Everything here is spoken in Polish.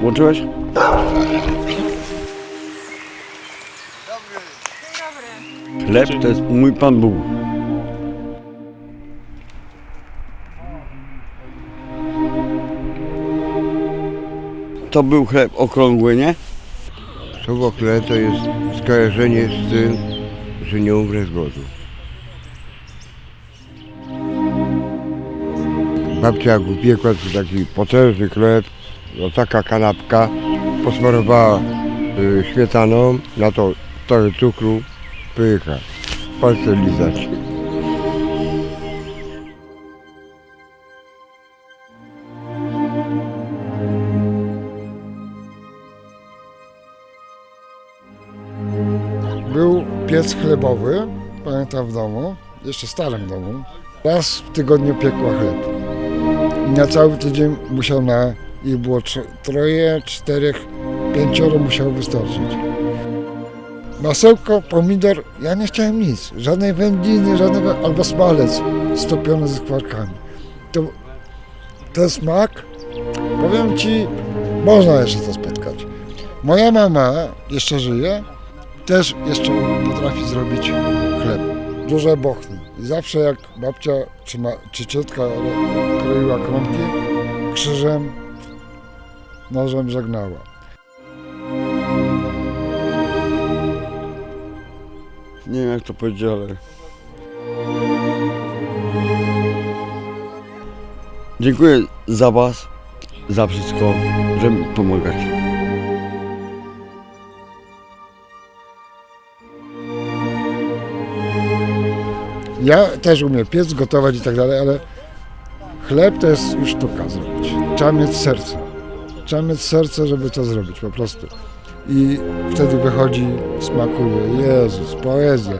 Włączyłeś? Chleb to jest mój Pan Bóg. To był chleb okrągły, nie? Słowo chleb to jest skojarzenie z tym, że nie umrę z głodu. Babcia upiekła taki potężny chleb, no taka kanapka, posmarowała y, śmietaną, na to trochę cukru, pycha. Palce lizać. Był piec chlebowy, pamiętam w domu, jeszcze starym domu. Raz w tygodniu piekła chleb. Na cały tydzień musiał na, ich było tro- troje, czterech, pięcioro musiało wystarczyć. Masełko, pomidor, ja nie chciałem nic, żadnej wędliny, żadnego, albo smalec stopiony ze skwarkami. To, ten smak, powiem Ci, można jeszcze to spotkać. Moja mama jeszcze żyje, też jeszcze potrafi zrobić chleb. Duże bochny. I zawsze jak babcia czy, ma, czy ciotka ro- kroiła kromki, krzyżem, nożem żegnała. Nie wiem jak to powiedzieć, ale... Dziękuję za Was, za wszystko, że mi pomagacie. Ja też umiem piec, gotować i tak dalej, ale chleb to jest już sztuka zrobić. Trzeba mieć serce. Trzeba mieć serce, żeby to zrobić po prostu. I wtedy wychodzi, smakuje. Jezus, poezja.